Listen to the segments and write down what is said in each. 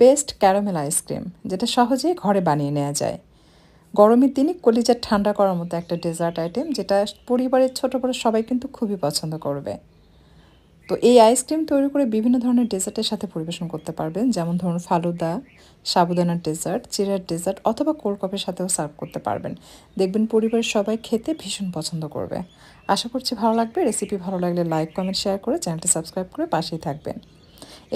Best caramel ice cream যেটা সহজেই ঘরে বানিয়ে নেওয়া যায়। গরমের দিনে কলিজার ঠান্ডা করার মতো একটা ডেজার্ট আইটেম, যেটা পরিবারের ছোট বড় সবাই কিন্তু খুবই পছন্দ করবে। তো এই আইসক্রিম তৈরি করে বিভিন্ন ধরনের ডেজার্টের সাথে পরিবেশন করতে পারবেন, যেমন ধরুন ফালুদা, সাবুদানার ডেজার্ট, চিরার ডেজার্ট, অথবা কোল্ড কফের সাথেও সার্ভ করতে পারবেন। দেখবেন পরিবারের সবাই খেতে ভীষণ পছন্দ করবে। আশা করছি ভালো লাগবে। রেসিপি ভালো লাগলে লাইক, কমেন্ট, শেয়ার করে চ্যানেলটি সাবস্ক্রাইব করে পাশেই থাকবেন।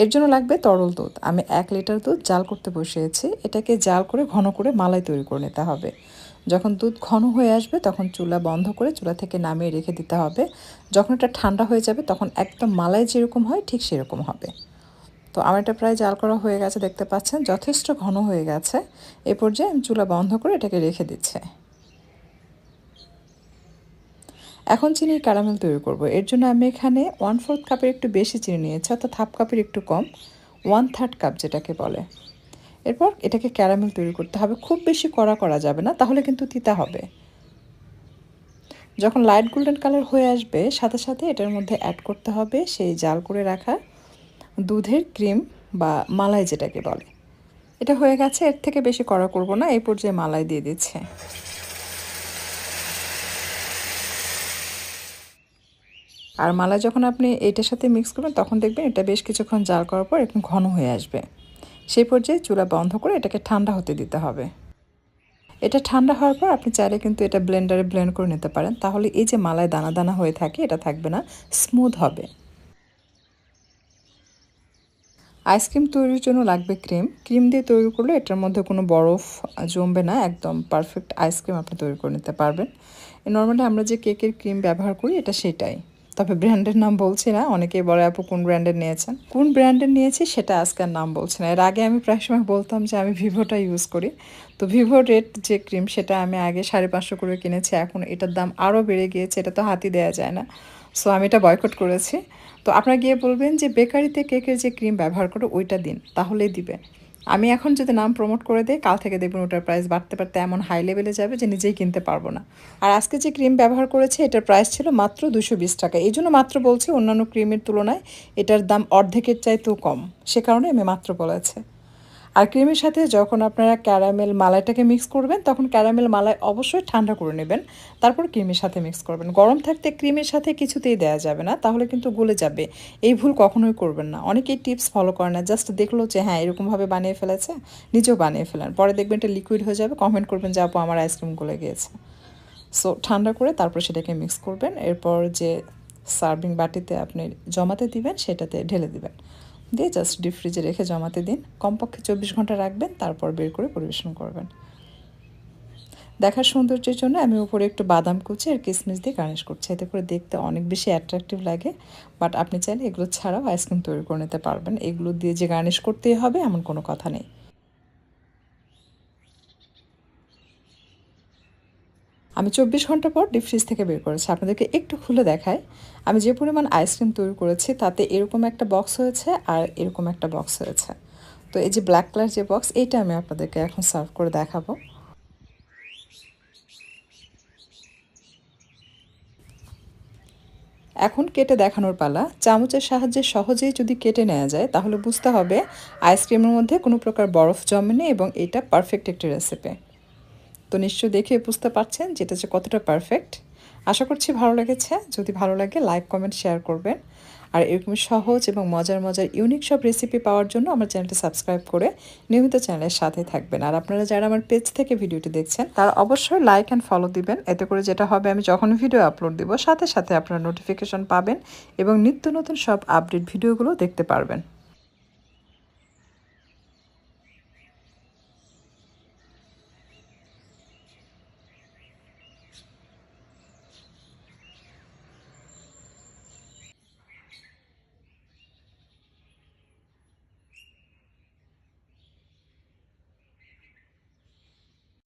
এর জন্য লাগবে তরল দুধ। আমি এক লিটার দুধ জাল করতে বসিয়েছি। এটাকে জাল করে ঘন করে মালাই তৈরি করে নিতে হবে। যখন দুধ ঘন হয়ে আসবে তখন চুলা বন্ধ করে চুলা থেকে নামিয়ে রেখে দিতে হবে। যখন এটা ঠান্ডা হয়ে যাবে তখন একদম মালাই যেরকম হয় ঠিক সেরকম হবে। তো আমার এটা প্রায় জাল করা হয়ে গেছে, দেখতে পাচ্ছেন। যথেষ্ট ঘন হয়ে গেছে। এ পর্যায়ে আমি চুলা বন্ধ করে এটাকে রেখে দিচ্ছে। এখন চিনির ক্যারামেল তৈরি করব। এর জন্য আমি এখানে ওয়ান ফোর্থ কাপের একটু বেশি চিনি নিয়েছি, অর্থাৎ হাফ কাপের একটু কম ওয়ান থার্ড কাপ যেটাকে বলে। এরপর এটাকে ক্যারামেল তৈরি করতে হবে। খুব বেশি কড়া করা যাবে না, তাহলে কিন্তু তিতা হবে। যখন লাইট গোল্ডেন কালার হয়ে আসবে, সাথে সাথে এটার মধ্যে অ্যাড করতে হবে সেই জাল করে রাখা দুধের ক্রিম বা মালাই যেটাকে বলে। এটা হয়ে গেছে, এর থেকে বেশি কড়া করব না, এই পর্যায়ে মালাই দিয়ে দিচ্ছে। আর মালা যখন আপনি এইটার সাথে মিক্স করবেন, তখন দেখবেন এটা বেশ কিছুক্ষণ জাল করার পর একটু ঘন হয়ে আসবে। সেই পর্যায়ে চুলা বন্ধ করে এটাকে ঠান্ডা হতে দিতে হবে। এটা ঠান্ডা হওয়ার পর আপনি চাইলে কিন্তু এটা ব্লেন্ডারে ব্লেন্ড করে নিতে পারেন। তাহলে এই যে মালায় দানা দানা হয়ে থাকে, এটা থাকবে না স্মুথ হবে। আইসক্রিম তৈরির জন্য লাগবে ক্রিম ক্রিম দিয়ে তৈরি করলে এটার মধ্যে কোনো বরফ জমবে না, একদম পারফেক্ট আইসক্রিম আপনি তৈরি করে নিতে পারবেন। নর্মালি আমরা যে কেকের ক্রিম ব্যবহার করি, এটা সেটাই। তবে ব্র্যান্ডের নাম বলছি না, অনেকেই বলে, আপু, কোন ব্র্যান্ডের নিয়েছেন? কোন ব্র্যান্ডের নিয়েছি সেটা আজকের নাম বলছি না। এর আগে আমি প্রায় সময় বলতাম যে আমি ভিভোটা ইউজ করি। তো ভিভো রেড যে ক্রিম সেটা আমি আগে সাড়ে পাঁচশো করে কিনেছি, এখন এটার দাম আরও বেড়ে গিয়েছে, এটা তো হাতি দেওয়া যায় না। সো আমি এটা বয়কট করেছি। তো আপনারা গিয়ে বলবেন যে, বেকারিতে কেকের যে ক্রিম ব্যবহার করো, ওইটা দিন, তাহলেই দিবে। আমি এখন যদি নাম প্রমোট করে দিই, কাল থেকে দেখবেন ওটার প্রাইস বাড়তে বাড়তে এমন হাই লেভেলে যাবে যে নিজেই কিনতে পারব না। আর আজকে যে ক্রিম ব্যবহার করেছে, এটার প্রাইস ছিল মাত্র দুশো বিশ টাকা। এই জন্য মাত্র বলছি অন্যান্য ক্রিমের তুলনায় এটার দাম অর্ধেকের চাইতেও কম। সে কারণে আমি মাত্র বলেছে। আর ক্রিমের সাথে যখন আপনারা ক্যারামেল মালাইটাকে মিক্স করবেন, তখন ক্যারামেল মালাই অবশ্যই ঠান্ডা করে নেবেন। তারপর ক্রিমের সাথে মিক্স করবেন। গরম থাকতে ক্রিমের সাথে কিছুতেই দেওয়া যাবে না, তাহলে কিন্তু গলে যাবে। এই ভুল কখনোই করবেন না। অনেকেই টিপস ফলো করে না জাস্ট দেখল যে হ্যাঁ এরকমভাবে বানিয়ে ফেলেছে, নিজেও বানিয়ে ফেলেন। পরে দেখবেন এটা লিকুইড হয়ে যাবে। কমেন্ট করবেন যে, আপু, আমার আইসক্রিম গলে গিয়েছে। সো ঠান্ডা করে তারপর সেটাকে মিক্স করবেন। এরপর যে সার্ভিং বাটিতে আপনি জমাতে দিবেন, সেটাতে ঢেলে দিবেন। দিয়ে জাস্ট ডিপ ফ্রিজে রেখে জমাতে দিন। কমপক্ষে চব্বিশ ঘণ্টা রাখবেন, তারপর বের করে পরিবেশন করবেন। দেখার সৌন্দর্যের জন্য আমি উপরে একটু বাদাম কুচি আর কিসমিস দিয়ে গার্নিশ করছি। এতে করে দেখতে অনেক বেশি অ্যাট্রাকটিভ লাগে। বাট আপনি চাইলে এগুলো ছাড়াও আইসক্রিম তৈরি করে নিতে পারবেন। এগুলো দিয়ে যে গার্নিশ করতেই হবে, এমন কোনো কথা নেই। আমি চব্বিশ ঘণ্টা পর ডিপ ফ্রিজ থেকে বের করেছি। আপনাদেরকে একটু খুলে দেখায় আমি যে পরিমাণ আইসক্রিম তৈরি করেছি, তাতে এরকম একটা বক্স হয়েছে আর এরকম একটা বক্স হয়েছে। তো এই যে ব্ল্যাক কালার যে বক্স এইটা আমি আপনাদেরকে এখন সার্ভ করে দেখাবো। এখন কেটে দেখানোর পালা। চামচের সাহায্যে সহজেই যদি কেটে নেওয়া যায়, তাহলে বুঝতে হবে আইসক্রিমের মধ্যে কোনো প্রকার বরফ জমেনি এবং এটা পারফেক্ট একটি রেসিপি তো নিশ্চয় দেখে বুঝতে পারছেন যেটা যে কতটা পারফেক্ট আশা করছি ভালো লেগেছে। যদি ভালো লাগে লাইক কমেন্ট শেয়ার করবেন। আর এরকম সহজ এবং মজার মজার ইউনিক সব রেসিপি পাওয়ার জন্য আমার চ্যানেলটি সাবস্ক্রাইব করে নিয়মিত চ্যানেলের সাথে থাকবেন। আর আপনারা যারা আমার পেজ থেকে ভিডিওটি দেখছেন, তারা অবশ্যই লাইক অ্যান্ড ফলো দিবেন। এতে করে যেটা হবে, আমি যখন ভিডিও আপলোড দিব, সাথে সাথে আপনারা নোটিফিকেশন পাবেন এবং নিত্য নতুন সব আপডেট ভিডিওগুলো দেখতে পারবেন।